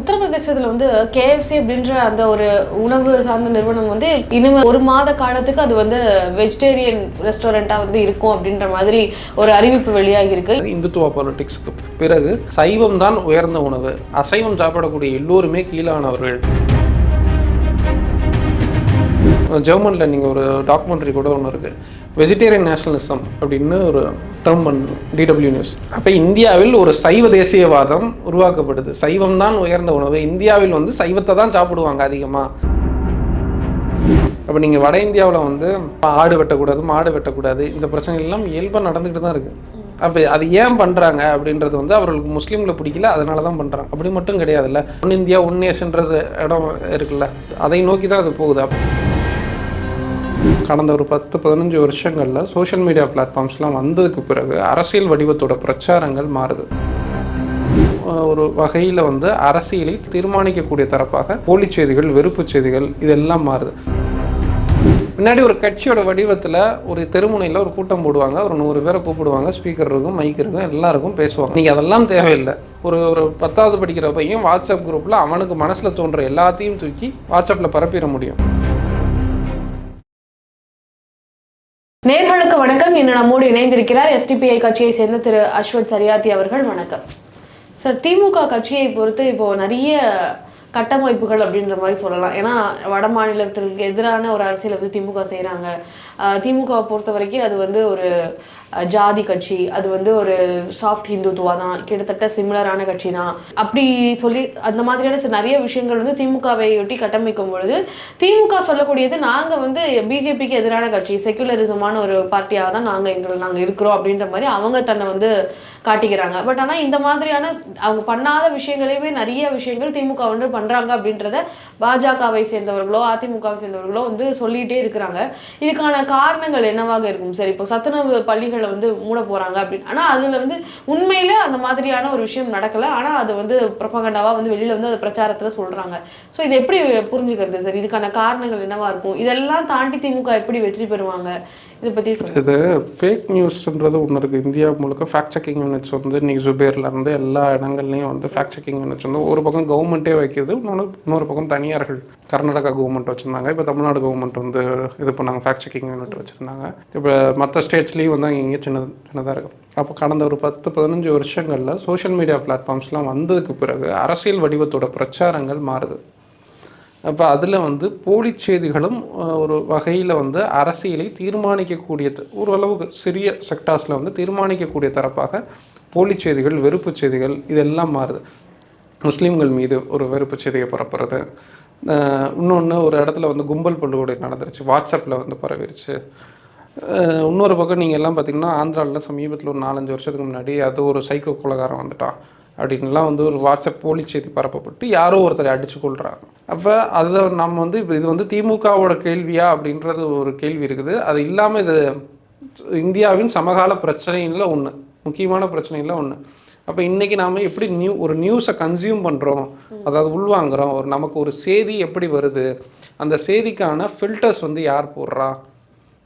உத்தரப்பிரதேசத்தில் வந்து கேஎஃப்சி அப்படின்ற அந்த ஒரு உணவு சார்ந்த நிறுவனம் வந்து இனிமே ஒரு மாத காலத்துக்கு அது வந்து வெஜிடேரியன் ரெஸ்டாரண்ட்டாக வந்து இருக்கும் அப்படின்ற மாதிரி ஒரு அறிவிப்பு வெளியாகி இருக்கு இந்துத்துவ பாலிட்டிக்ஸ்க்கு பிறகு சைவம் தான் உயர்ந்த உணவு. அசைவம் சாப்பிடக்கூடிய எல்லோருமே கீழானவர்கள். ஜெர்மனில் நீங்கள் ஒரு டாக்குமெண்ட்ரி கூட ஒன்று இருக்குது வெஜிடேரியன் நேஷனலிசம் அப்படின்னு ஒரு டேர்ம் பண்ணு டிடபிள்யூ நியூஸ் அப்போ இந்தியாவில் ஒரு சைவ தேசியவாதம் உருவாக்கப்படுது. சைவம் தான் உயர்ந்த உணவு. இந்தியாவில் வந்து சைவத்தை தான் சாப்பிடுவாங்க அதிகமாக அப்போ நீங்கள் வட இந்தியாவில் வந்து ஆடு வெட்டக்கூடாது மாடு வெட்டக்கூடாது. இந்த பிரச்சனை எல்லாம் இயல்பாக நடந்துக்கிட்டு தான் இருக்குது அப்போ அது ஏன் பண்ணுறாங்க அப்படின்றது வந்து அவர்களுக்கு முஸ்லீம்களை பிடிக்கல அதனால தான் பண்ணுறாங்க அப்படி மட்டும் கிடையாதுல்ல. ஒன் இந்தியா ஒன் நேஷன்றது இடம் இருக்குல்ல. அதை நோக்கி தான் அது போகுது. அப்போ கடந்த ஒரு பத்து பதினஞ்சு வருஷங்களில் சோஷியல் மீடியா பிளாட்ஃபார்ம்ஸ்லாம் வந்ததுக்கு பிறகு அரசியல் வடிவத்தோட பிரச்சாரங்கள் மாறுது. ஒரு வகையில் வந்து அரசியலை தீர்மானிக்கக்கூடிய தரப்பாக போலிச் செய்திகள் வெறுப்புச் செய்திகள் இதெல்லாம் மாறுது. முன்னாடி ஒரு கட்சியோட வடிவத்தில் ஒரு தெருமுனையில் ஒரு கூட்டம் போடுவாங்க. ஒரு நூறு பேரை கூப்பிடுவாங்க. ஸ்பீக்கர் இருக்கும் மைக் இருக்கும் எல்லாருக்கும் பேசுவாங்க. நீங்கள் அதெல்லாம் தேவையில்லை. ஒரு ஒரு பத்தாவது படிக்கிற பையன் வாட்ஸ்அப் குரூப்பில் அவனுக்கு மனசில் தோன்ற எல்லாத்தையும் தூக்கி வாட்ஸ்அப்பில் பரப்பிட முடியும். நேர்களுக்கு வணக்கம். இன்று நம்மோடு இணைந்திருக்கிறார் எஸ்டிபிஐ கட்சியை சேர்ந்த திரு அஸ்வத் சரியாத்தி அவர்கள். வணக்கம். சார் திமுக கட்சியை பொறுத்து இப்போ நிறைய கட்டமைப்புகள் அப்படின்ற மாதிரி சொல்லலாம். ஏன்னா வட மாநிலத்திற்கு எதிரான ஒரு அரசியலை வந்து திமுக செய்கிறாங்க திமுகவை பொறுத்த வரைக்கும் அது வந்து ஒரு ஜாதி கட்சி அது வந்து ஒரு சாஃப்ட் ஹிந்துத்துவா தான் கிட்டத்தட்ட சிமிலரான கட்சி தான் அப்படி சொல்லி அந்த மாதிரியான சில நிறைய விஷயங்கள் வந்து திமுகவை ஒட்டி கட்டமைக்கும் பொழுது திமுக சொல்லக்கூடியது நாங்கள் வந்து பிஜேபிக்கு எதிரான கட்சி செக்குலரிசமான ஒரு பார்ட்டியாக தான் நாங்கள் எங்களை நாங்கள் இருக்கிறோம் அப்படின்ற மாதிரி அவங்க தன்னை வந்து காட்டிக்கிறாங்க. பட் ஆனால் இந்த மாதிரியான அவங்க பண்ணாத விஷயங்களையுமே நிறைய விஷயங்கள் திமுக வந்து பண்ணுறாங்க அப்படின்றத பாஜகவை சேர்ந்தவர்களோ அதிமுகவை சேர்ந்தவர்களோ வந்து சொல்லிகிட்டே இருக்கிறாங்க. இதுக்கான காரணங்கள் என்னவாக இருக்கும்? சரி இப்போ சத்துணவு பள்ளிகள் வந்து மூட போகிறாங்க அப்படின்னு. ஆனால் அதில் வந்து உண்மையில அந்த மாதிரியான ஒரு விஷயம் நடக்கலை. ஆனால் அது வந்து ப்ரொபகண்டாவாக வந்து வெளியில் வந்து அது பிரச்சாரத்தில் சொல்கிறாங்க ஸோ இது எப்படி புரிஞ்சுக்கிறது சார்? இதுக்கான காரணங்கள் என்னவா இருக்கும்? இதெல்லாம் தாண்டி திமுக எப்படி வெற்றி பெறுவாங்க? இதை பற்றி சொல்லுங்கள் இது ஃபேக் நியூஸ்ன்றது ஒன்று இருக்குது இந்தியா முழுக்க ஃபேக்ட் செக்கிங் யூனிட்ஸ் வந்து இன்னைக்கு ஜுபேர்லேருந்து எல்லா இடங்கள்லையும் வந்து ஃபேக்ட் செக்கிங் யூனிட்ஸ் வந்து ஒரு பக்கம் கவர்மெண்ட்டே வைக்கிது இன்னொன்று இன்னொரு பக்கம் தனியார்கள். கர்நாடகா கவர்மெண்ட் வச்சுருந்தாங்க. இப்போ தமிழ்நாடு கவர்மெண்ட் வந்து இது பண்ணாங்க ஃபேக்ட் செக்கிங் யூனிட் வச்சுருந்தாங்க. இப்போ மற்ற ஸ்டேட்ஸ்லேயும் வந்து அங்கே இங்கே சின்ன சின்னதாக இருக்கும் அப்போ கடந்த ஒரு பத்து பதினஞ்சு வருஷங்களில் சோஷியல் மீடியா பிளாட்ஃபார்ம்ஸ்லாம் வந்ததுக்கு பிறகு அரசியல் வடிவத்தோட பிரச்சாரங்கள் மாறுது. அப்போ அதில் வந்து போலிச் செய்திகளும் ஒரு வகையில் வந்து அரசியலை தீர்மானிக்கக்கூடியது. ஓரளவுக்கு சிறிய செக்டார்ஸில் வந்து தீர்மானிக்கக்கூடிய தரப்பாக போலிச் செய்திகள் வெறுப்புச் செய்திகள் இதெல்லாம் மாறுது. முஸ்லீம்கள் மீது ஒரு வெறுப்பு செய்தியை பரப்புறது. இன்னொன்று ஒரு இடத்துல வந்து கும்பல் படுகொலை நடந்துருச்சு வாட்ஸ்அப்பில் வந்து பரவிருச்சு. இன்னொரு பக்கம் நீங்கள் எல்லாம் பார்த்தீங்கன்னா ஆந்திராவில் சமீபத்தில் ஒரு நாலஞ்சு வருஷத்துக்கு முன்னாடி அது ஒரு சைக்கோ கொலகாரம் வந்துட்டான் அப்படின்லாம் வந்து ஒரு வாட்ஸ்அப் போலி செய்தி பரப்பப்பட்டு யாரோ ஒருத்தரை அடிச்சு கொள்றாங்க அப்போ அதில் நம்ம வந்து இப்போ இது வந்து திமுகவோட கேள்வியா அப்படின்றது ஒரு கேள்வி இருக்குது. அது இல்லாமல் இது இந்தியாவின் சமகால பிரச்சனையில் ஒன்று முக்கியமான பிரச்சனையில் ஒன்று அப்போ இன்றைக்கி நாம் எப்படி நியூ ஒரு நியூஸை கன்சியூம் பண்ணுறோம் அதாவது உள்வாங்குறோம் ஒரு நமக்கு ஒரு செய்தி எப்படி வருது அந்த செய்திக்கான ஃபில்டர்ஸ் வந்து யார் போடுறா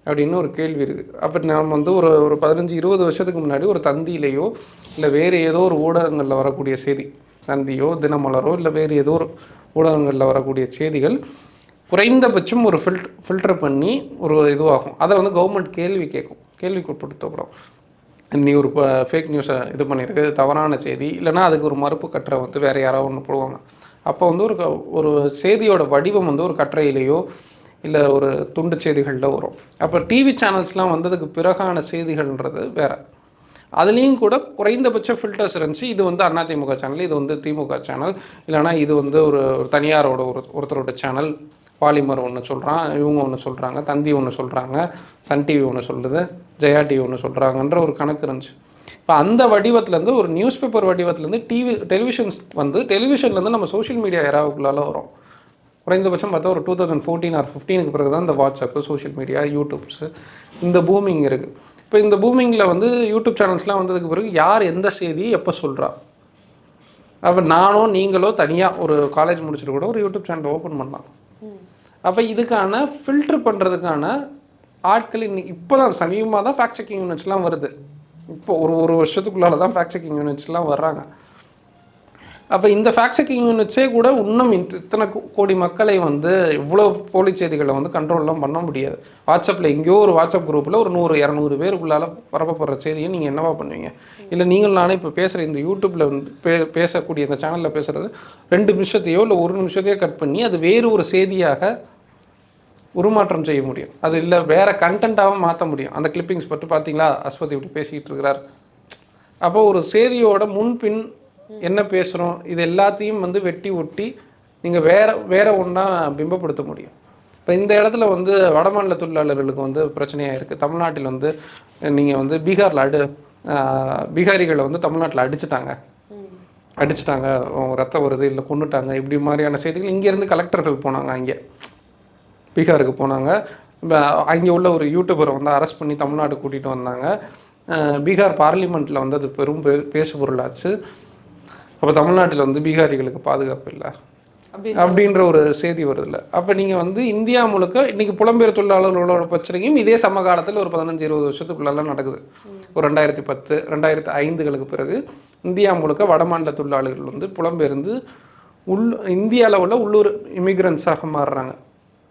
அப்படின்னு ஒரு கேள்வி இருக்குது அப்போ நாம் வந்து ஒரு ஒரு பதினஞ்சு இருபது வருஷத்துக்கு முன்னாடி ஒரு தந்தியிலேயோ இல்லை வேறு ஏதோ ஒரு ஊடகங்களில் வரக்கூடிய செய்தி தந்தியோ தினமலரோ இல்லை வேறு ஏதோ ஒரு ஊடகங்களில் வரக்கூடிய செய்திகள் குறைந்தபட்சம் ஒரு ஃபில்ட் ஃபில்டர் பண்ணி ஒரு இதுவாகும். அதை வந்து கவர்மெண்ட் கேள்வி கேட்கும் கேள்விக்கு உட்படுத்தப்படும் நீ ஒரு ஃபேக் நியூஸை இது பண்ணியிருக்கு இது தவறான செய்தி இல்லைன்னா அதுக்கு ஒரு மறுப்பு கட்டுரை வந்து வேறு யாராவது ஒன்று போடுவாங்க. அப்போ வந்து ஒரு க- ஒரு செய்தியோட வடிவம் வந்து ஒரு கட்டுரையிலேயோ இல்லை ஒரு துண்டு செய்திகளில் வரும். அப்போ டிவி சேனல்ஸ்லாம் வந்ததுக்கு பிறகான செய்திகள்ன்றது வேறு. அதுலேயும் கூட குறைந்தபட்ச ஃபில்டர்ஸ் இருந்துச்சு. இது வந்து அண்ணா திமுக சேனல் இது வந்து திமுக சேனல் இல்லைனா இது வந்து ஒரு தனியாரோட ஒரு ஒருத்தரோட சேனல் பாலிமர் ஒன்று சொல்கிறான் இவங்க ஒன்று சொல்கிறாங்க தந்தி ஒன்று சொல்கிறாங்க சன் டிவி ஒன்று சொல்லுது ஜெயா டிவி ஒன்று சொல்கிறாங்கன்ற ஒரு கணக்கு இருந்துச்சு. இப்போ அந்த வடிவத்துலேருந்து ஒரு நியூஸ் பேப்பர் வடிவத்துலேருந்து டிவி டெலிவிஷன்ஸ் வந்து டெலிவிஷன்லேருந்து நம்ம சோஷியல் மீடியா எராவுக்குள்ளால வரும். குறைந்தபட்சம் பார்த்தா ஒரு டூ தௌசண்ட் ஃபோர்டீன் ஆர் ஃபிஃப்டீனுக்கு பிறகு தான் இந்த வாட்ஸ்அப்பு சோஷியல் மீடியா யூடியூப்ஸு இந்த பூமிங் இருக்குது இப்போ இந்த பூமிங்கில் வந்து யூடியூப் சேனல்ஸ்லாம் வந்ததுக்கு பிறகு யார் எந்த செய்தியை எப்போ சொல்கிறா அப்போ நானோ நீங்களோ தனியாக ஒரு காலேஜ் முடிச்சுட்டு கூட ஒரு யூடியூப் சேனல் ஓப்பன் பண்ணலாம். அப்போ இதுக்கான ஃபில்டர் பண்ணுறதுக்கான ஆட்கள் இன்னைக்கு இப்போ தான் சமீபமாக தான் ஃபேக்ட் செக்கிங் யூனிட்ஸ்லாம் வருது. இப்போ ஒரு ஒரு வருஷத்துக்குள்ளால தான் ஃபேக்ட் செக்கிங் யூனிட்ஸ்லாம் வர்றாங்க. அப்போ இந்த ஃபேக்ட் செக்கிங் யூனிட்ஸே கூட இன்னும் இந்த- இத்தனை கோடி மக்களை வந்து இவ்வளோ போலி செய்திகளை வந்து கண்ட்ரோல்லாம் பண்ண முடியாது. வாட்ஸ்அப்பில் எங்கேயோ ஒரு வாட்ஸ்அப் குரூப்பில் ஒரு நூறு இரநூறு பேருக்குள்ளால் பரப்பப்படுற செய்தியை நீங்கள் என்னவா பண்ணுவீங்க? இல்லை நீங்கள் நானே இப்போ பேசுகிற இந்த யூடியூப்பில் வந்து பே பேசக்கூடிய இந்த சேனலில் பேசுகிறது ரெண்டு நிமிஷத்தையோ இல்லை ஒரு நிமிஷத்தையோ கட் பண்ணி அது வேறு ஒரு செய்தியாக உருமாற்றம் செய்ய முடியும். அது இல்லை வேறு கண்டென்ட்டாகவும் மாற்ற முடியும். அந்த கிளிப்பிங்ஸ் பற்றி பார்த்தீங்களா அஸ்வதி இப்படி பேசிக்கிட்டு இருக்கிறார். அப்போ ஒரு செய்தியோட முன்பின் என்ன பேசுகிறோம் இது எல்லாத்தையும் வந்து வெட்டி ஒட்டி நீங்கள் வேற வேற ஒன்றா பிம்பப்படுத்த முடியும். இப்போ இந்த இடத்துல வந்து வடமாநில தொழிலாளர்களுக்கு வந்து பிரச்சனையாக இருக்குது தமிழ்நாட்டில் வந்து நீங்கள் வந்து பீகாரில் அடு பீகாரிகளை வந்து தமிழ்நாட்டில் அடிச்சுட்டாங்க. அடிச்சுட்டாங்க ரத்தம் வருது இல்லை கொண்டுட்டாங்க இப்படி மாதிரியான செய்திகள். இங்கேருந்து கலெக்டர்கள் போனாங்க அங்கே. பீகாருக்கு போனாங்க. அங்கே உள்ள ஒரு யூடியூபரை வந்து அரெஸ்ட் பண்ணி தமிழ்நாடு கூட்டிகிட்டு வந்தாங்க. பீகார் பார்லிமெண்ட்டில் வந்து அது பெரும் பே பேசு பொருளாச்சு அப்போ தமிழ்நாட்டில் வந்து பீகாரிகளுக்கு பாதுகாப்பு இல்லை. அப்படி அப்படின்ற ஒரு செய்தி வருதுல்ல. அப்போ நீங்கள் வந்து இந்தியா முழுக்க இன்னைக்கு புலம்பெயர் தொழிலாளர்களோட பிரச்சனையும் இதே சமகாலத்தில் ஒரு பதினஞ்சு இருபது வருஷத்துக்குள்ளெல்லாம் நடக்குது. ஒரு ரெண்டாயிரத்தி பத்து ரெண்டாயிரத்தி ஐந்துகளுக்கு பிறகு இந்தியா முழுக்க வடமாநில தொழிலாளர்கள் வந்து புலம்பெயர்ந்து உள் இந்திய அளவில் உள்ளூர் இமிக்ரன்ஸாக மாறுறாங்க.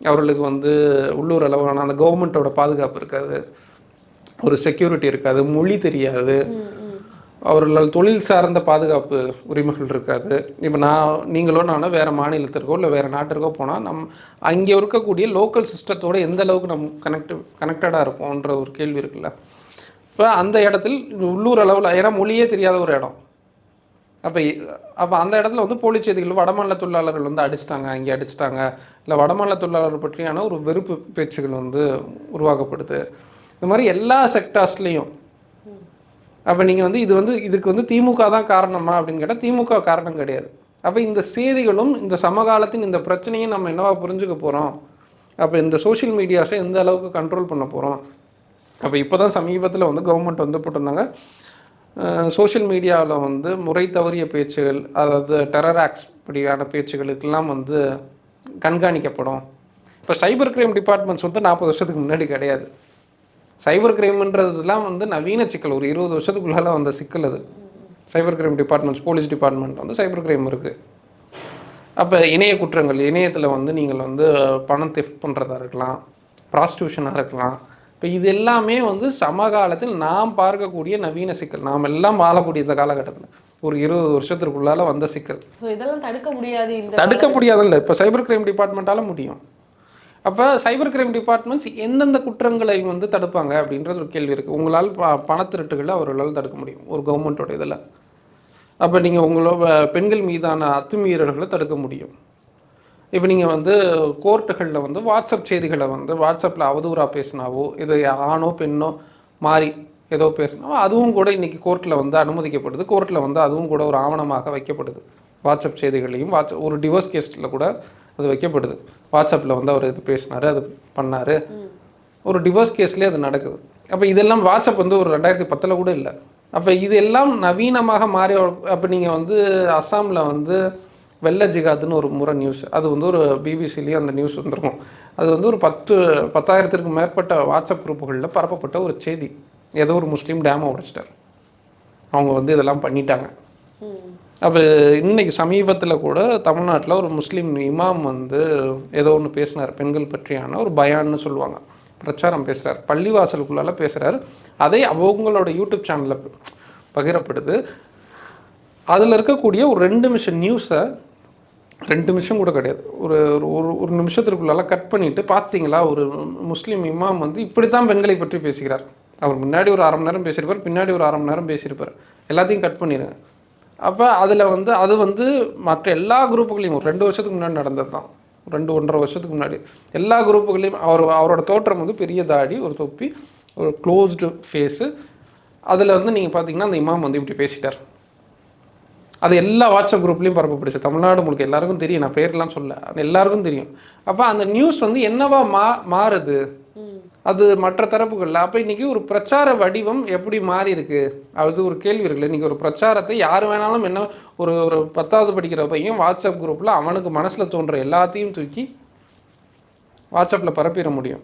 அவர்களுக்கு வந்து உள்ளூர் அளவிலான அந்த கவர்மெண்ட்டோட பாதுகாப்பு இருக்காது. ஒரு செக்யூரிட்டி இருக்காது மொழி தெரியாது. அவர்களால் தொழில் சார்ந்த பாதுகாப்பு உரிமைகள் இருக்காது. இப்போ நான் நீங்களோ நானும் வேறு மாநிலத்திற்கோ இல்லை வேறு நாட்டிற்கோ போனால் நம் அங்கே இருக்கக்கூடிய லோக்கல் சிஸ்டத்தோடு எந்த அளவுக்கு நம்ம கனெக்ட் கனெக்டடாக இருப்போன்ற ஒரு கேள்வி இருக்குல்ல. இப்போ அந்த இடத்தில் உள்ளூர் அளவில் ஏன்னா மொழியே தெரியாத ஒரு இடம். அப்போ அப்போ அந்த இடத்துல வந்து போலி செய்திகள் வடமாநில தொழிலாளர்கள் வந்து அடிச்சிட்டாங்க இங்கே அடிச்சிட்டாங்க. இல்லை வடமாநில தொழிலாளர் பற்றியான ஒரு வெறுப்பு பேச்சுகள் வந்து உருவாக்கப்படுது. இந்த மாதிரி எல்லா செக்டார்ஸ்லேயும் அப்போ நீங்கள் வந்து இது வந்து இதுக்கு வந்து திமுக தான் காரணமா அப்படின்னு கேட்டால் திமுக காரணம் கிடையாது. அப்போ இந்த செய்திகளும் இந்த சமகாலத்தின் இந்த பிரச்சனையும் நம்ம என்னவா புரிஞ்சுக்க போகிறோம் அப்போ இந்த சோஷியல் மீடியாஸை எந்த அளவுக்கு கண்ட்ரோல் பண்ண போகிறோம் அப்போ இப்போ தான் சமீபத்தில் வந்து கவர்மெண்ட் வந்து போட்டிருந்தாங்க. சோஷியல் மீடியாவில் வந்து முறை தவறிய பேச்சுகள் அதாவது டெரர் ஆக்ட்ஸ் இப்படியான பேச்சுகளுக்கெல்லாம் வந்து கண்காணிக்கப்படும். இப்போ சைபர் கிரைம் டிபார்ட்மெண்ட்ஸ் வந்து நாற்பது வருஷத்துக்கு முன்னாடி கிடையாது. சைபர் கிரைம்ன்றதுலாம் வந்து நவீன சிக்கல். ஒரு இருபது வருஷத்துக்குள்ளால வந்த சிக்கல் அது. Cyber crime departments police department வந்து சைபர் கிரைம் இருக்குது அப்போ இணைய குற்றங்கள் இணையத்தில் வந்து நீங்கள் வந்து பணம் தெஃப்ட் பண்ணுறதா இருக்கலாம் ப்ராஸ்டியூஷனாக இருக்கலாம். இப்போ இது எல்லாமே வந்து சமகாலத்தில் நாம் பார்க்கக்கூடிய நவீன சிக்கல். நாம் எல்லாம் வாழக்கூடிய இந்த காலகட்டத்தில். ஒரு இருபது வருஷத்திற்குள்ளால வந்த சிக்கல். ஸோ இதெல்லாம் தடுக்க முடியாது தடுக்க முடியாதுல்ல. இப்போ சைபர் கிரைம் டிபார்ட்மெண்ட்டால முடியும். அப்போ சைபர் கிரைம் டிபார்ட்மெண்ட்ஸ் எந்தெந்த குற்றங்களை வந்து தடுப்பாங்க அப்படின்றது ஒரு கேள்வி இருக்குது உங்களால் ப பணத்திருட்டுகளை அவர்களால் தடுக்க முடியும். ஒரு கவர்மெண்ட்டோட இதில். அப்போ நீங்கள் உங்களோட பெண்கள் மீதான அத்துமீறல்களை தடுக்க முடியும். இப்போ நீங்கள் வந்து கோர்ட்டுகளில் வந்து வாட்ஸ்அப் செய்திகளை வந்து வாட்ஸ்அப்பில் அவதூறாக பேசினாவோ இது ஆணோ பெண்ணோ மாறி ஏதோ பேசினாவோ அதுவும் கூட இன்றைக்கி கோர்ட்டில் வந்து அனுமதிக்கப்படுது. கோர்ட்டில் வந்து அதுவும் கூட ஒரு ஆவணமாக வைக்கப்படுது. வாட்ஸ்அப் செய்திகளையும் வாட்ஸ்அப் ஒரு டிவோர்ஸ் கேஸில் கூட அது வைக்கப்படுது. வாட்ஸ்அப்பில் வந்து அவர் இது பேசினாரு அது பண்ணார். ஒரு டிவோர்ஸ் கேஸ்லேயே அது நடக்குது. அப்போ இதெல்லாம் வாட்ஸ்அப் வந்து ஒரு ரெண்டாயிரத்தி பத்தில் கூட இல்லை. அப்போ இது எல்லாம் நவீனமாக மாறி அப்போ நீங்கள் வந்து அஸ்ஸாமில் வந்து வெள்ள ஜிகாதுன்னு ஒரு முறை நியூஸ் அது வந்து ஒரு பிபிசிலேயே அந்த நியூஸ் வந்திருக்கும். அது வந்து ஒரு பத்து பத்தாயிரத்திற்கு மேற்பட்ட வாட்ஸ்அப் குரூப்புகளில் பரப்பப்பட்ட ஒரு செய்தி. ஏதோ ஒரு முஸ்லீம் டேமை உடைச்சிட்டார். அவங்க வந்து இதெல்லாம் பண்ணிட்டாங்க. அப்போ இன்னைக்கு சமீபத்தில் கூட தமிழ்நாட்டில் ஒரு முஸ்லீம் இமாம் வந்து ஏதோ ஒன்று பேசினார். பெண்கள் பற்றியான ஒரு பயான்னு சொல்லுவாங்க. பிரச்சாரம் பேசுகிறார் பள்ளிவாசலுக்குள்ளால பேசுகிறார் அதை அவங்களோட யூடியூப் சேனலில் பகிரப்படுது. அதில் இருக்கக்கூடிய ஒரு ரெண்டு நிமிஷம் நியூஸை ரெண்டு நிமிஷம் கூட கிடையாது. ஒரு ஒரு- ஒரு ஒரு நிமிஷத்திற்குள்ளால கட் பண்ணிவிட்டு பார்த்தீங்களா ஒரு முஸ்லீம் இமாம் வந்து இப்படி தான் பெண்களை பற்றி பேசுகிறார். அவர் முன்னாடி ஒரு அரை மணி நேரம் பேசியிருப்பார். பின்னாடி ஒரு அரை மணி நேரம் பேசியிருப்பார். எல்லாத்தையும் கட் பண்ணிடுங்க அப்போ அதில் வந்து அது வந்து மற்ற எல்லா குரூப்புகளையும் ஒரு ரெண்டு வருஷத்துக்கு முன்னாடி நடந்தது தான் ரெண்டு ஒன்றரை வருஷத்துக்கு முன்னாடி. எல்லா குரூப்புகளையும் அவர் அவரோட தோற்றம் வந்து பெரிய தாடி ஒரு தொப்பி ஒரு க்ளோஸ்டு ஃபேஸு அதில் வந்து நீங்கள் பார்த்தீங்கன்னா அந்த இமாம் வந்து இப்படி பேசிட்டார். அது எல்லா வாட்ஸ்அப் குரூப்லேயும் பரப்பப்படுச்சு தமிழ்நாடு முழுக்க எல்லாருக்கும் தெரியும். நான் பேர்லாம் சொல்ல. எல்லாருக்கும் தெரியும். அப்போ அந்த நியூஸ் வந்து என்னவா மா மாறுது? அது மற்ற தரப்புகளில். அப்போ இன்றைக்கி ஒரு பிரச்சார வடிவம் எப்படி மாறி இருக்கு? அது ஒரு கேள்வி இருக்குல்ல. இன்றைக்கி ஒரு பிரச்சாரத்தை யார் வேணாலும் என்ன ஒரு ஒரு பத்தாவது படிக்கிற பையன் வாட்ஸ்அப் குரூப்பில் அவனுக்கு மனசில் தோன்ற எல்லாத்தையும் தூக்கி வாட்ஸ்அப்பில் பரப்பிட முடியும்.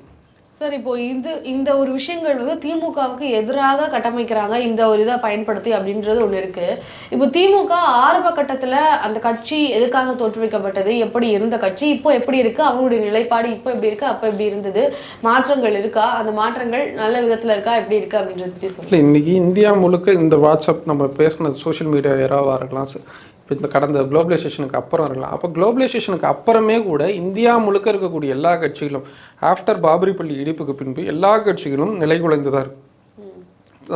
சார் இப்போ இது இந்த ஒரு விஷயங்கள் வந்து திமுகவுக்கு எதிராக கட்டமைக்கிறாங்க இந்த ஒரு இதை பயன்படுத்தி அப்படின்றது ஒன்று இருக்கு. இப்போ திமுக ஆரம்ப கட்டத்தில் அந்த கட்சி எதுக்காக தோற்றுவிக்கப்பட்டது? எப்படி இருந்த கட்சி? இப்போ எப்படி இருக்கு? அவங்களுடைய நிலைப்பாடு இப்போ எப்படி இருக்கு? அப்போ எப்படி இருந்தது? மாற்றங்கள் இருக்கா? அந்த மாற்றங்கள் நல்ல விதத்தில் இருக்கா? எப்படி இருக்கு? அப்படின்றத பற்றி சொல்லி இன்னைக்கு இன்றைக்கி இந்தியா முழுக்க இந்த வாட்ஸ்அப் நம்ம பேசுனது சோஷியல் மீடியா ஏராவாக இருக்கலாம் இப்போ இந்த கடந்த குளோபலைசேஷனுக்கு அப்புறம் இருக்கலாம். அப்போ குளோபலைசேஷனுக்கு அப்புறமே கூட இந்தியா முழுக்க இருக்கக்கூடிய எல்லா கட்சிகளும் ஆஃப்டர் பாபரி பள்ளி இடிப்புக்கு பின்பு எல்லா கட்சிகளும் நிலைகுலைந்து தான்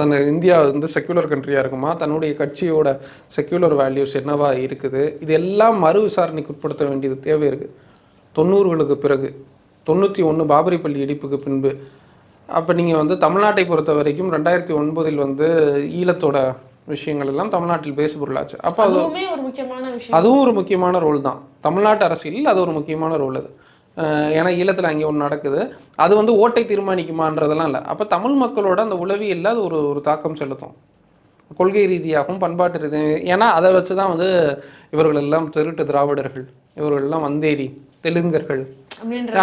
அந்த இந்தியா வந்து செக்யூலர் கண்ட்ரியாக இருக்குமா? தன்னுடைய கட்சியோட செக்யூலர் வேல்யூஸ் என்னவா இருக்குது? இது எல்லாம் மறு விசாரணைக்கு உட்படுத்த வேண்டியது தேவை இருக்குது தொண்ணூறுகளுக்கு பிறகு தொண்ணூற்றி ஒன்று பாபரி பள்ளி இடிப்புக்கு பின்பு அப்போ நீங்கள் வந்து தமிழ்நாட்டை பொறுத்த வரைக்கும் ரெண்டாயிரத்தி ஒன்பதில் வந்து ஈழத்தோட விஷயங்கள் எல்லாம் தமிழ்நாட்டில் பேசு பொருளாச்சு. அப்போ அது அதுவுமே ஒரு முக்கியமான விஷயம். அதுவும் ஒரு முக்கியமான ரோல் தான். தமிழ்நாட்டு அரசியலில் அது ஒரு முக்கியமான ரோல் அது. ஏன்னா ஈழத்தில் அங்கே ஒன்று நடக்குது. அது வந்து ஓட்டை தீர்மானிக்குமான்றதெல்லாம் இல்லை. அப்போ தமிழ் மக்களோட அந்த உளவியல்ல அது ஒரு ஒரு தாக்கம் செலுத்தும். கொள்கை ரீதியாகவும் பண்பாட்டு ரீதியாகவும். ஏன்னா அதை வச்சு தான் வந்து இவர்கள் எல்லாம் திருட்டு திராவிடர்கள் இவர்கள் எல்லாம் வந்தேரி தெலுங்கர்கள்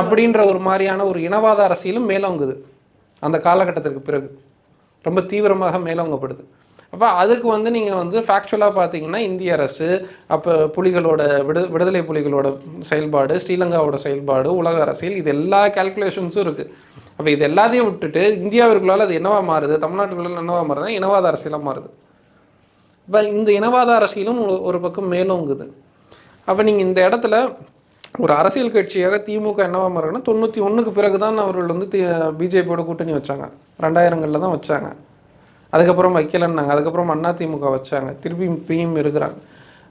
அப்படின்ற ஒரு மாதிரியான ஒரு இனவாத அரசியலும் மேலோங்குது. அந்த காலகட்டத்திற்கு பிறகு. ரொம்ப தீவிரமாக மேலோங்கப்படுது. அப்போ அதுக்கு வந்து நீங்கள் வந்து ஃபேக்சுவலாக பார்த்தீங்கன்னா இந்திய அரசு அப்போ புலிகளோட விடு விடுதலை புலிகளோட செயல்பாடு ஸ்ரீலங்காவோட செயல்பாடு உலக அரசியல் இது எல்லா கால்குலேஷன்ஸும் இருக்குது அப்போ இது எல்லாத்தையும் விட்டுட்டு இந்தியாவிற்குள்ளால் அது என்னவா மாறுது? தமிழ்நாட்டுக்குள்ள என்னவா மாறுதுன்னா இனவாத அரசியலாக மாறுது. இப்போ இந்த இனவாத அரசியலும் ஒரு- பக்கம் மேலோங்குது. அப்போ நீங்கள் இந்த இடத்துல ஒரு அரசியல் கட்சியாக திமுக என்னவா மாறுங்கன்னா தொண்ணூற்றி ஒன்றுக்கு பிறகு தான் அவர்கள் வந்து பிஜேபியோட கூட்டணி வச்சாங்க. ரெண்டாயிரங்களில் தான் வச்சாங்க. அதுக்கப்புறம் வைக்கலைன்னாங்க. அதுக்கப்புறம் அண்ணா திமுக வச்சாங்க. திருப்பி இப்பயும் இருக்கிறாங்க.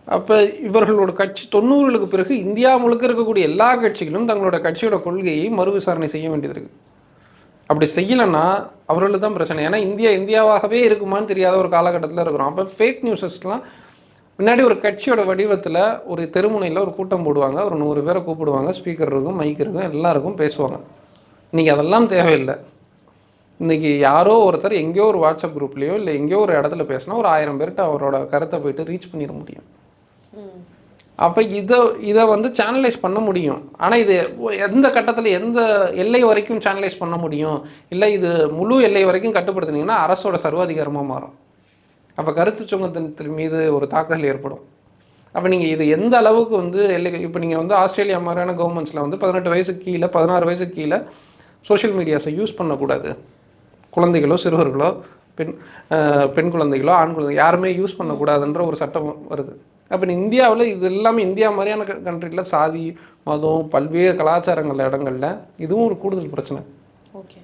அப்போ இவர்களோட கட்சி தொண்ணூறுகளுக்கு பிறகு இந்தியா முழுக்க இருக்கக்கூடிய எல்லா கட்சிகளும் தங்களோட கட்சியோட கொள்கையை மறு விசாரணை செய்ய வேண்டியது இருக்குது அப்படி செய்யலைன்னா அவர்களுக்கு தான் பிரச்சனை. ஏன்னா இந்தியா இந்தியாவாகவே இருக்குமான்னு தெரியாத ஒரு காலகட்டத்தில் இருக்கிறோம். அப்போ ஃபேக் நியூஸஸ்லாம் முன்னாடி ஒரு கட்சியோட வடிவத்தில் ஒரு தெருமுனையில் ஒரு கூட்டம் போடுவாங்க. ஒரு நூறு பேரை கூப்பிடுவாங்க. ஸ்பீக்கர் இருக்கும் மைக் இருக்கும் எல்லாருக்கும் பேசுவாங்க. இன்னைக்கு அதெல்லாம் தேவையில்லை. இன்னைக்கு யாரோ ஒருத்தர் எங்கேயோ ஒரு வாட்ஸ்அப் குரூப்லேயோ இல்லை எங்கேயோ ஒரு இடத்துல பேசினா ஒரு ஆயிரம் பேர்கிட்ட அவரோட கருத்தை போயிட்டு ரீச் பண்ணிட முடியும். அப்போ இதை இதை வந்து சேனலைஸ் பண்ண முடியும். ஆனால் இது எந்த கட்டத்தில் எந்த எல்லை வரைக்கும் சேனலைஸ் பண்ண முடியும்? இல்லை இது முழு எல்லை வரைக்கும் கட்டுப்படுத்தினீங்கன்னா அரசோட சர்வாதிகாரமாக மாறும். அப்போ கருத்து சுங்கத்தின் மீது ஒரு தாக்குதல் ஏற்படும். அப்போ நீங்கள் இது எந்த அளவுக்கு வந்து எல்லை இப்போ நீங்கள் வந்து ஆஸ்திரேலியா மாதிரியான கவர்மெண்ட்ஸில் வந்து பதினெட்டு வயசுக்கு கீழே பதினாறு வயசுக்கு கீழே சோஷியல் மீடியாஸை யூஸ் பண்ணக்கூடாது. குழந்தைகளோ சிறுவர்களோ பெண் பெண் குழந்தைகளோ ஆண் குழந்தை யாருமே யூஸ் பண்ணக்கூடாதுன்ற ஒரு சட்டம் வருது. அப்போ இந்தியாவில் இது எல்லாமே இந்தியா மாதிரியான கண்ட்ரியில் சாதி மதம் பல்வேறு கலாச்சாரங்கள் இடங்களில் இதுவும் ஒரு கூடுதல் பிரச்சனை. ஓகே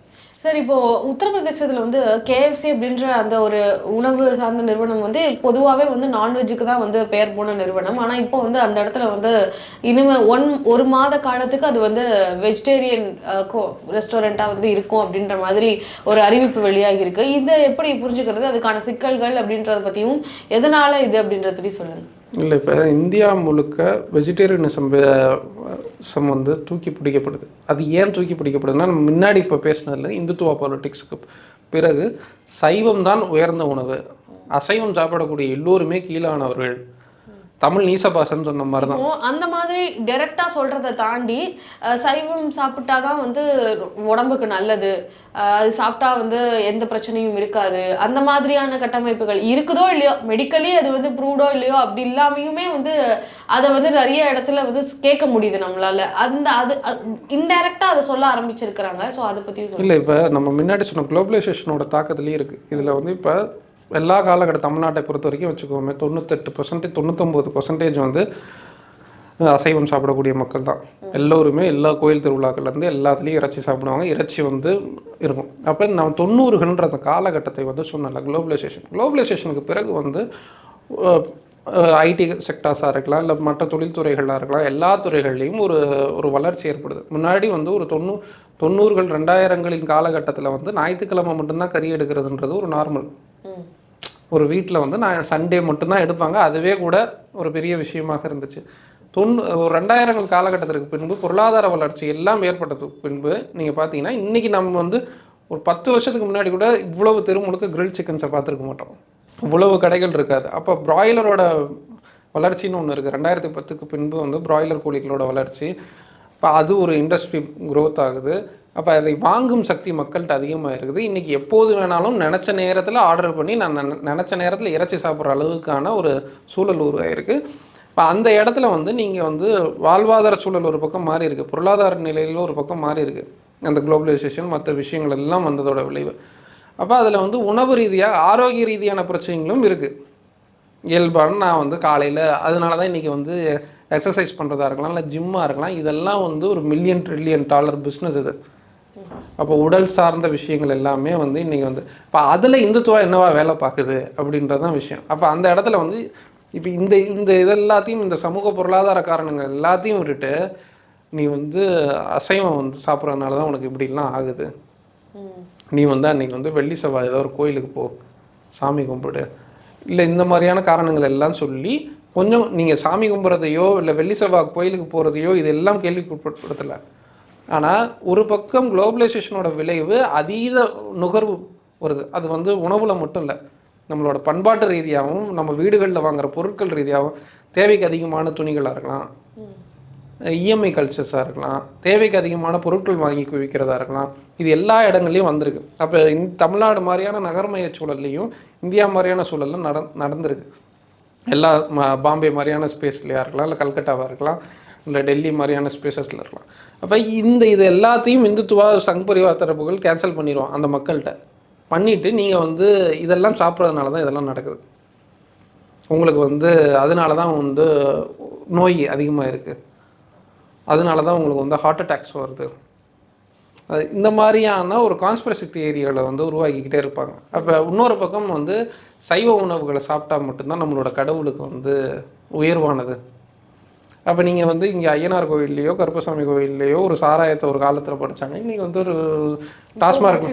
சார் இப்போ உத்தரப்பிரதேசத்தில் வந்து கேஎஃப்சி அப்படின்ற அந்த ஒரு உணவு சார்ந்த நிறுவனம் வந்து பொதுவாகவே வந்து நான்வெஜ்ஜுக்கு தான் வந்து பெயர் போன நிறுவனம். ஆனால் இப்போ வந்து அந்த இடத்துல வந்து இனிமே ஒன் ஒரு மாத காலத்துக்கு அது வந்து வெஜிடேரியன் ரெஸ்டாரண்ட்டாக வந்து இருக்கும் அப்படின்ற மாதிரி ஒரு அறிவிப்பு வெளியாகி இருக்கு. இதை எப்படி புரிஞ்சுக்கிறது? அதுக்கான சிக்கல்கள் அப்படின்றத பற்றியும் எதனால இது அப்படின்றத பற்றி சொல்லுங்கள் இல்லை இப்போ இந்தியா முழுக்க வெஜிடேரியனிசம் சம் வந்து தூக்கி பிடிக்கப்படுது. அது ஏன் தூக்கி பிடிக்கப்படுதுன்னா நம்ம முன்னாடி இப்போ பேசினதில் இந்துத்துவ பாலிட்டிக்ஸுக்கு பிறகு சைவம் தான் உயர்ந்த உணவு. அசைவம் சாப்பிடக்கூடிய எல்லோருமே கீழானவர்கள். தமிழ் நீசபாசன்னு சொன்ன மாதிரி தான் அந்த மாதிரி டைரக்டா சொல்றதை தாண்டி சைவம் சாப்பிட்டாதான் வந்து உடம்புக்கு நல்லது. அது சாப்பிட்டா வந்து எந்த பிரச்சனையும் இருக்காது. அந்த மாதிரியான கட்டமைப்புகள் இருக்குதோ இல்லையோ மெடிக்கலி அது வந்து ப்ரூவ்டோ இல்லையோ அப்படி இல்லாமையுமே வந்து அதை வந்து நிறைய இடத்துல வந்து கேட்க முடியுது நம்மளால. அந்த அது இன்டைரக்டா அதை சொல்ல ஆரம்பிச்சிருக்கிறாங்க. ஸோ அதை சொல்லுங்க. இல்லை இப்போ நம்ம முன்னாடி சொன்ன குளோபலைசேஷனோட தாக்கத்துலேயே இருக்குது இதில் வந்து இப்போ எல்லா காலகட்ட தமிழ்நாட்டை பொறுத்த வரைக்கும் வச்சுக்கோமே தொண்ணூத்தெட்டு பர்சன்டேஜ் தொண்ணூத்தொம்பது பர்சன்டேஜ் வந்து அசைவம் சாப்பிடக்கூடிய மக்கள் தான். எல்லோருமே எல்லா கோயில் திருவிழாக்கள்லேருந்து எல்லாத்துலேயும் இறைச்சி சாப்பிடுவாங்க இறைச்சி வந்து இருக்கும். அப்போ நான் தொண்ணூறுகள்ன்ற அந்த காலகட்டத்தை வந்து சொன்னல குளோபலைசேஷன் குளோபலைசேஷனுக்கு பிறகு வந்து ஐடி செக்டார்ஸாக இருக்கலாம் இல்லை மற்ற தொழில்துறைகளாக இருக்கலாம் எல்லா துறைகள்லையும் ஒரு ஒரு வளர்ச்சி ஏற்படுது. முன்னாடி வந்து ஒரு தொண்ணூ தொண்ணூறுகள் ரெண்டாயிரங்களின் காலகட்டத்தில் வந்து ஞாயிற்றுக்கிழமை மட்டும்தான் கறி எடுக்கிறதுன்றது ஒரு நார்மல். ஒரு வீட்டில் வந்து நான் சண்டே மட்டும்தான் எடுப்பாங்க. அதுவே கூட ஒரு பெரிய விஷயமாக இருந்துச்சு. தொண்ணூ ஒரு ரெண்டாயிரங்கள் காலகட்டத்திற்கு பின்பு பொருளாதார வளர்ச்சி எல்லாம் ஏற்பட்டதுக்கு பின்பு நீங்கள் பார்த்தீங்கன்னா இன்றைக்கி நம்ம வந்து ஒரு பத்து வருஷத்துக்கு முன்னாடி கூட இவ்வளவு தெருமுழுக்க கிரில் சிக்கன்ஸை பார்த்துருக்க மாட்டோம். இவ்வளவு கடைகள் இருக்காது. அப்போ பிராய்லரோட வளர்ச்சின்னு ஒன்று இருக்குது ரெண்டாயிரத்தி பத்துக்கு பின்பு வந்து பிராய்லர் கோழிகளோட வளர்ச்சி. இப்போ அது ஒரு இண்டஸ்ட்ரி க்ரோத் ஆகுது. அப்போ அதை வாங்கும் சக்தி மக்கள்கிட்ட அதிகமாக இருக்குது. இன்றைக்கி எப்போது வேணாலும் நினச்ச நேரத்தில் ஆர்டர் பண்ணி நான் நினச்ச நேரத்தில் இறைச்சி சாப்பிட்ற அளவுக்கான ஒரு சூழல் உருவாயிருக்கு. இப்போ அந்த இடத்துல வந்து நீங்கள் வந்து வாழ்வாதார சூழல் ஒரு பக்கம் மாறி இருக்குது பொருளாதார நிலையில் ஒரு பக்கம் மாறி இருக்குது அந்த குளோபலைசேஷன் மற்ற விஷயங்கள் எல்லாம் வந்ததோட விளைவு. அப்போ அதில் வந்து உணவு ரீதியாக ஆரோக்கிய ரீதியான பிரச்சனைகளும் இருக்குது இயல்பான நான் வந்து காலையில் அதனால தான் இன்றைக்கி வந்து எக்ஸசைஸ் பண்ணுறதா இருக்கலாம் இல்லை ஜிம்மாக இருக்கலாம். இதெல்லாம் வந்து ஒரு மில்லியன் ட்ரில்லியன் டாலர் பிஸ்னஸ் இது. அப்போ உடல் சார்ந்த விஷயங்கள் எல்லாமே வந்து இன்றைக்கி வந்து இப்போ அதில் இந்துத்துவா என்னவா வேலை பார்க்குது அப்படின்றதான் விஷயம். அப்போ அந்த இடத்துல வந்து இப்போ இந்த இந்த இதெல்லாத்தையும் இந்த சமூக பொருளாதார காரணங்கள் எல்லாத்தையும் விட்டுட்டு நீ வந்து அசைவம் வந்து சாப்பிட்றதுனால தான் உனக்கு இப்படிலாம் ஆகுது. நீ வந்து அன்னைக்கு வந்து வெள்ளி செவ்வாய் ஏதோ ஒரு கோயிலுக்கு போ சாமி கும்பிடு. இல்லை இந்த மாதிரியான காரணங்கள் எல்லாம் சொல்லி கொஞ்சம் நீங்கள் சாமி கும்பிட்றதையோ இல்லை வெள்ளி செவ்வாய் கோயிலுக்கு போகிறதையோ இதெல்லாம் கேள்விக்குட்படுத்தலை. ஆனால் ஒரு பக்கம் குளோபலைசேஷனோட விளைவு அதீத நுகர்வு வருது. அது வந்து உணவுல மட்டும் இல்லை. நம்மளோட பண்பாட்டு ரீதியாகவும் நம்ம வீடுகளில் வாங்குற பொருட்கள் ரீதியாகவும் தேவைக்கு அதிகமான துணிகளாக இருக்கலாம். இஎம்ஐ கல்ச்சர்ஸாக இருக்கலாம். தேவைக்கு அதிகமான பொருட்கள் வாங்கி குவிக்கிறதா இருக்கலாம். இது எல்லா இடங்கள்லையும் வந்திருக்கு. அப்போ இந்த தமிழ்நாடு மாதிரியான நகர்மய சூழல்லையும் இந்தியா மாதிரியான சூழல்ல நட நடந்திருக்கு. எல்லா பாம்பே மாதிரியான ஸ்பேஸ்லையாக இருக்கலாம் இல்லை கல்கட்டாவாக இருக்கலாம். இல்லை டெல்லி மாதிரியான ஸ்பேசஸில் இருக்கலாம். அப்போ இந்த இது எல்லாத்தையும் இந்துத்துவா சங் பரிவார் தரப்புகள் கேன்சல் பண்ணிடுவோம் அந்த மக்கள்கிட்ட. பண்ணிவிட்டு நீங்கள் வந்து இதெல்லாம் சாப்பிட்றதுனால தான் இதெல்லாம் நடக்குது. உங்களுக்கு வந்து அதனால தான் வந்து நோய் அதிகமாக இருக்குது அதனால தான் உங்களுக்கு வந்து ஹார்ட் அட்டாக்ஸ் வருது. அது இந்த மாதிரியான ஒரு கான்ஸ்பிரசி தியரிகளை வந்து உருவாக்கிக்கிட்டே இருப்பாங்க. அப்போ இன்னொரு பக்கம் வந்து சைவ உணவுகளை சாப்பிட்டா மட்டும்தான் நம்மளோட கடவுளுக்கு வந்து உயர்வானது. அப்போ நீங்கள் வந்து இங்கே ஐயனார் கோவில்லையோ கருப்பசாமி கோவில்லையோ ஒரு சாராயத்தை ஒரு காலத்தில் படிச்சாங்க. இன்னைக்கு வந்து ஒரு டாஸ்மார்க்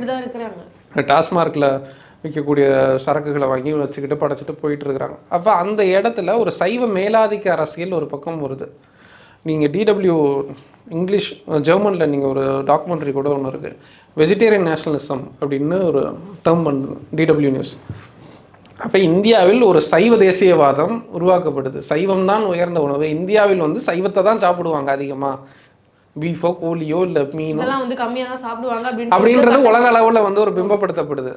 டாஸ்மார்க்கில் விற்கக்கூடிய சரக்குகளை வாங்கி வச்சுக்கிட்டு படைச்சிட்டு போயிட்டு இருக்கிறாங்க. அப்போ அந்த இடத்துல ஒரு சைவ மேலாதிக்க அரசியல் ஒரு பக்கம் வருது. நீங்கள் டிடபிள்யூ இங்கிலீஷ் ஜெர்மனில் நீங்கள் ஒரு டாக்குமெண்ட்ரி கூட ஒன்று இருக்குது வெஜிடேரியன் நேஷனலிசம் அப்படின்னு ஒரு டேர்ம் பண்ணுது டிடபிள்யூ நியூஸ் அப்போ இந்தியாவில் ஒரு சைவ தேசியவாதம் உருவாக்கப்படுது. சைவம் தான் உயர்ந்த உணவு. இந்தியாவில் வந்து சைவத்தை தான் சாப்பிடுவாங்க அதிகமாக பீஃபோ கோழியோ இல்லை மீனோ. வந்து கம்மியா தான் சாப்பிடுவாங்க அப்படின்றது உலக அளவில் வந்து ஒரு பிம்பப்படுத்தப்படுது.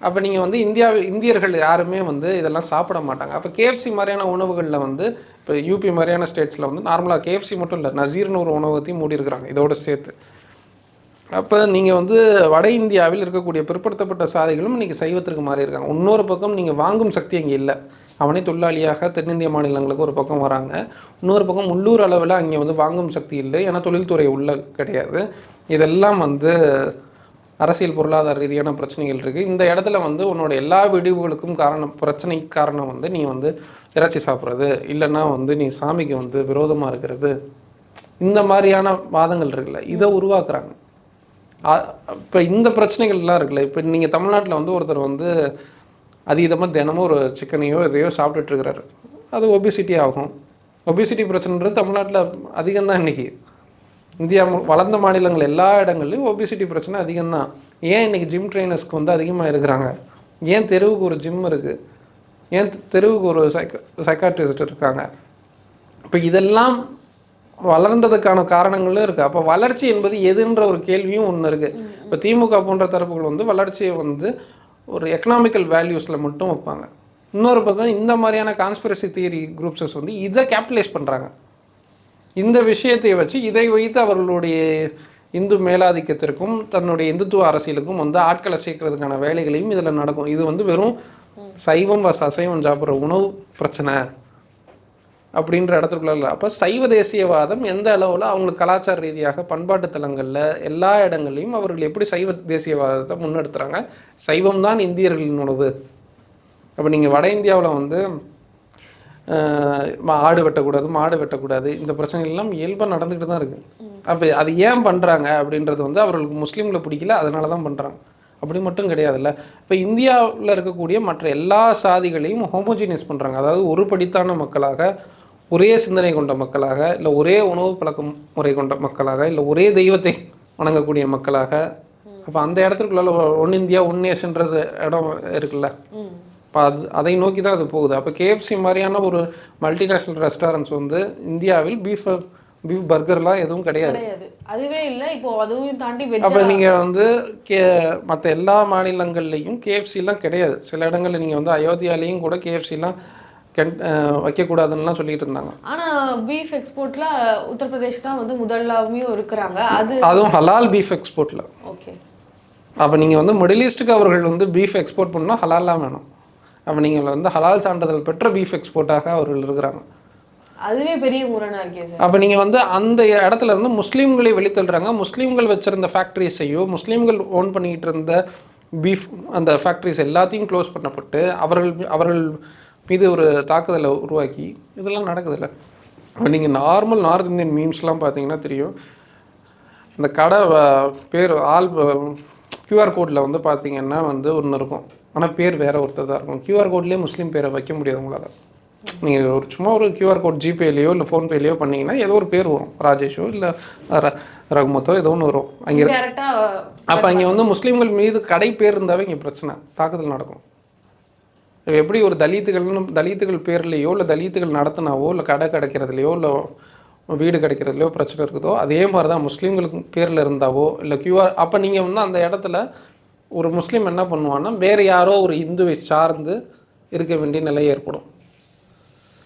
அப்போ நீங்கள் வந்து இந்தியா இந்தியர்கள் யாருமே வந்து இதெல்லாம் சாப்பிட மாட்டாங்க. அப்போ கேஎஃப்சி மாதிரியான உணவுகளில் வந்து இப்போ யூபி மாதிரியான ஸ்டேட்ஸில் வந்து நார்மலாக கேஎஃப்சி மட்டும் இல்லை நசீர்னு ஒரு உணவகத்தையும் மூடி இருக்கிறாங்க இதோட சேர்த்து. அப்போ நீங்கள் வந்து வட இந்தியாவில் இருக்கக்கூடிய பிற்படுத்தப்பட்ட சாதிகளும் இன்றைக்கி சைவத்திற்கு மாறி இருக்காங்க இன்னொரு பக்கம் நீங்கள் வாங்கும் சக்தி அங்கே இல்லை. அவனே தொழிலாளியாக தென்னிந்திய மாநிலங்களுக்கு ஒரு பக்கம் வராங்க. இன்னொரு பக்கம் உள்ளூர் அளவில் அங்கே வந்து வாங்கும் சக்தி இல்லை. ஏன்னா தொழில்துறை உள்ள கிடையாது. இதெல்லாம் வந்து அரசியல் பொருளாதார ரீதியான பிரச்சனைகள் இருக்குது இந்த இடத்துல வந்து உன்னோட எல்லா விடிவுகளுக்கும் காரணம் பிரச்சனைக்கு காரணம் வந்து நீ வந்து இறைச்சி சாப்பிட்றது. இல்லைன்னா வந்து நீ சாமிக்கு வந்து விரோதமாக இருக்கிறது. இந்த மாதிரியான வாதங்கள் இருக்குல்ல. இதை உருவாக்குறாங்க. இப்போ இந்த பிரச்சனைகள்லாம் இருக்குல்ல. இப்போ நீங்கள் தமிழ்நாட்டில் வந்து ஒருத்தர் வந்து அதீதமாக தினமும் ஒரு சிக்கனையோ எதையோ சாப்பிட்டுட்டு இருக்கிறாரு அது ஒபிசிட்டி ஆகும். ஒபிசிட்டி பிரச்சனைன்றது தமிழ்நாட்டில் அதிகம்தான் இன்றைக்கி இந்தியா வளர்ந்த மாநிலங்கள் எல்லா இடங்கள்லையும் ஒபிசிட்டி பிரச்சனை அதிகம்தான். ஏன் இன்னைக்கு ஜிம் ட்ரைனர்ஸ்க்கு வந்து அதிகமாக இருக்கிறாங்க? ஏன் தெருவுக்கு ஒரு ஜிம் இருக்குது ஏன் தெருவுக்கு ஒரு சைக்க சைக்காட்ரிஸ்ட் இருக்காங்க? இப்போ இதெல்லாம் வளர்ந்ததுக்கான காரணங்களும் இருக்குது அப்போ வளர்ச்சி என்பது எதுன்ற ஒரு கேள்வியும் ஒன்று இருக்குது இப்போ திமுக போன்ற தரப்புகள் வந்து வளர்ச்சியை வந்து ஒரு எக்கனாமிக்கல் வேல்யூஸில் மட்டும் வைப்பாங்க. இன்னொரு பக்கம் இந்த மாதிரியான கான்ஸ்பிரசி தியரி குரூப்ஸஸ் வந்து இதை கேபிட்டலைஸ் பண்ணுறாங்க இந்த விஷயத்தை வச்சு இதை வைத்து அவர்களுடைய இந்து மேலாதிக்கத்திற்கும் தன்னுடைய இந்துத்துவ அரசியலுக்கும் வந்து ஆட்களை சேர்க்கறதுக்கான வேலைகளையும் இதில் நடக்கும். இது வந்து வெறும் சைவம் வஸ் அசைவம் சாப்பிட்ற உணவு பிரச்சனை. அப்படின்ற இடத்துக்குள்ள இல்லை. அப்போ சைவ தேசியவாதம் எந்த அளவில் அவங்களுக்கு கலாச்சார ரீதியாக பண்பாட்டு தலங்களில் எல்லா இடங்கள்லையும் அவர்கள் எப்படி சைவ தேசியவாதத்தை முன்னெடுத்துறாங்க? சைவம் தான் இந்தியர்களின் உணவு. அப்போ நீங்கள் வட இந்தியாவில் வந்து ஆஹ், மா- ஆடு வெட்டக்கூடாது மாடு வெட்டக்கூடாது இந்த பிரச்சனைகள்லாம் இயல்பாக நடந்துக்கிட்டு தான் இருக்குது அப்போ அது ஏன் பண்ணுறாங்க அப்படின்றது வந்து அவர்களுக்கு முஸ்லீம்களை பிடிக்கல அதனால தான் பண்ணுறாங்க அப்படி மட்டும் கிடையாதுல்ல. இப்போ இந்தியாவில் இருக்கக்கூடிய மற்ற எல்லா சாதிகளையும் ஹோமோஜினியஸ் பண்ணுறாங்க அதாவது ஒரு படித்தான மக்களாக ஒரே சிந்தனை கொண்ட மக்களாக இல்லை ஒரே உணவு பழக்க முறை கொண்ட மக்களாக இல்லை ஒரே தெய்வத்தை வணங்கக்கூடிய மக்களாக அப்போ அந்த இடத்துக்குள்ள ஒன் இந்தியா ஒன் நேஷன்றது இடம் இருக்குல்ல? இப்போ அது அதை நோக்கி தான் அது போகுது. அப்போ கேஎஃப்சி மாதிரியான ஒரு மல்டிநேஷ்னல் ரெஸ்டாரண்ட்ஸ் வந்து இந்தியாவில் பீஃப் பீஃப் பர்கர்லாம் எதுவும் கிடையாது. அதுவே இல்லை. இப்போ அதுவும் தாண்டி அப்போ நீங்கள் வந்து கே மற்ற எல்லா மாநிலங்கள்லையும் கேஎஃப்சிலாம் கிடையாது. சில இடங்கள்ல நீங்கள் வந்து அயோத்தியாலேயும் கூட கேஎஃப்சிலாம் கென் வைக்கக்கூடாதுன்னுலாம் சொல்லிட்டு இருந்தாங்க. ஆனா பீஃப் எக்ஸ்போர்ட்ல உத்தரப்பிரதேஷ் தான் வந்து முதலாமையும் இருக்கிறாங்க. அது அதுவும் ஹலால் பீஃப் எக்ஸ்போர்ட்டில் ஓகே. அப்போ நீங்கள் வந்து மிடில் ஈஸ்ட்டுக்கு அவர்கள் வந்து பீஃப் எக்ஸ்போர்ட் பண்ணால் ஹலாலாக வேணும். அப்போ நீங்கள் வந்து ஹலால் சான்றிதழ் பெற்ற பீஃப் எக்ஸ்போர்ட்டாக அவர்கள் இருக்கிறாங்க. அதுவே பெரிய முரணா இருக்கே சார். அப்போ நீங்கள் வந்து அந்த இடத்துல இருந்து முஸ்லீம்களை வெளித்தள்ளுறாங்க. முஸ்லீம்கள் வச்சிருந்த ஃபேக்ட்ரிஸையோ முஸ்லீம்கள் ஓன் பண்ணிக்கிட்டு இருந்த பீஃப் அந்த ஃபேக்ட்ரிஸ் எல்லாத்தையும் க்ளோஸ் பண்ணப்பட்டு அவர்கள் அவர்கள் மீது ஒரு தாக்குதலை உருவாக்கி இதெல்லாம் நடக்குதுல்ல. நீங்கள் நார்மல் நார்த் இந்தியன் மீம்ஸ்லாம் பார்த்தீங்கன்னா தெரியும். இந்த கடை பேர் ஆல் கியூஆர் கோடில் வந்து பார்த்தீங்கன்னா வந்து ஒன்று இருக்கும். ஆனால் பேர் வேற ஒருத்தர் தான் இருக்கும். கியூஆர் கோட்லேயே முஸ்லீம் பேரை வைக்க முடியாது உங்களால். நீங்கள் ஒரு சும்மா ஒரு கியூஆர் கோட் ஜிபேலையோ இல்லை ஃபோன்பேலையோ பண்ணீங்கன்னா ஏதோ ஒரு பேர் வரும். ராஜேஷோ இல்லை ரகுமத்தோ ஏதோ ஒன்று வரும். அங்கே அப்போ அங்கே வந்து முஸ்லீம்கள் மீது கடை பேர் இருந்தாவே இங்கே பிரச்சனை. தாக்குதல் நடக்கும். எப்படி ஒரு தலித்துகள்னு தலித்துகள் பேர்லேயோ இல்லை தலித்துகள் நடத்தினாவோ இல்லை கடை கிடைக்கிறதுலையோ இல்லை வீடு கிடைக்கிறதுலையோ பிரச்சனை இருக்குதோ அதே மாதிரி தான் முஸ்லீம்களுக்கு பேரில் இருந்தாவோ இல்லை கியூஆர் அப்போ நீங்கள் வந்து அந்த இடத்துல ஒரு முஸ்லீம் என்ன பண்ணுவான்னா வேறு யாரோ ஒரு இந்துவை சார்ந்து இருக்க வேண்டிய நிலை ஏற்படும்.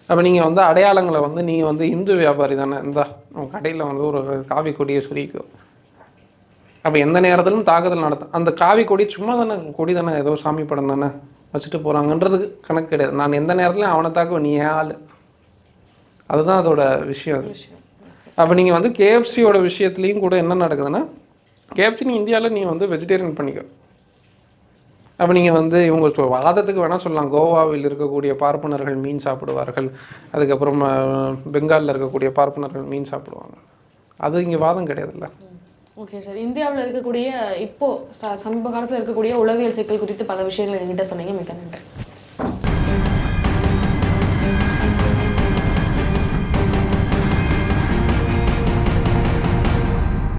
அப்போ நீங்கள் வந்து அடையாளங்களை வந்து நீங்கள் வந்து இந்து வியாபாரி தானே இந்தா உங்கள் கடையில் வந்து ஒரு காவி கொடியை சுரிக்கும் அப்போ எந்த நேரத்திலும் தாக்குதல் நடத்தும் அந்த காவி கொடி சும்மா தானே கொடி தானே ஏதோ சாமி படம் தானே? வச்சுட்டு போகிறாங்கன்றதுக்கு கணக்கு கிடையாது. நான் எந்த நேரத்துலையும் அவனை தாக்குவேன் நீ ஏன் ஆள். அதுதான் அதோட விஷயம் அது. அப்போ நீங்கள் வந்து கேஎஃப்சியோட விஷயத்துலேயும் கூட என்ன நடக்குதுன்னா கேஎஃப்சி நீ இந்தியாவில் நீ வந்து வெஜிடேரியன் பண்ணிக்க. அப்போ நீங்கள் வந்து இவங்க வாதத்துக்கு வேணால் சொல்லலாம். கோவாவில் இருக்கக்கூடிய பார்ப்பனர்கள் மீன் சாப்பிடுவார்கள். அதுக்கப்புறம் பெங்காலில் இருக்கக்கூடிய பார்ப்பனர்கள் மீன் சாப்பிடுவாங்க. அது இங்கே வாதம் கிடையாதுல்ல. ஓகே சார் இந்தியாவில் இருக்கக்கூடிய இப்போ ச- சமீப காலத்தில் இருக்கக்கூடிய உளவியல் சிக்கல் குறித்து பல விஷயங்கள் என்கிட்ட சொன்னீங்க. மிக்க நன்றி.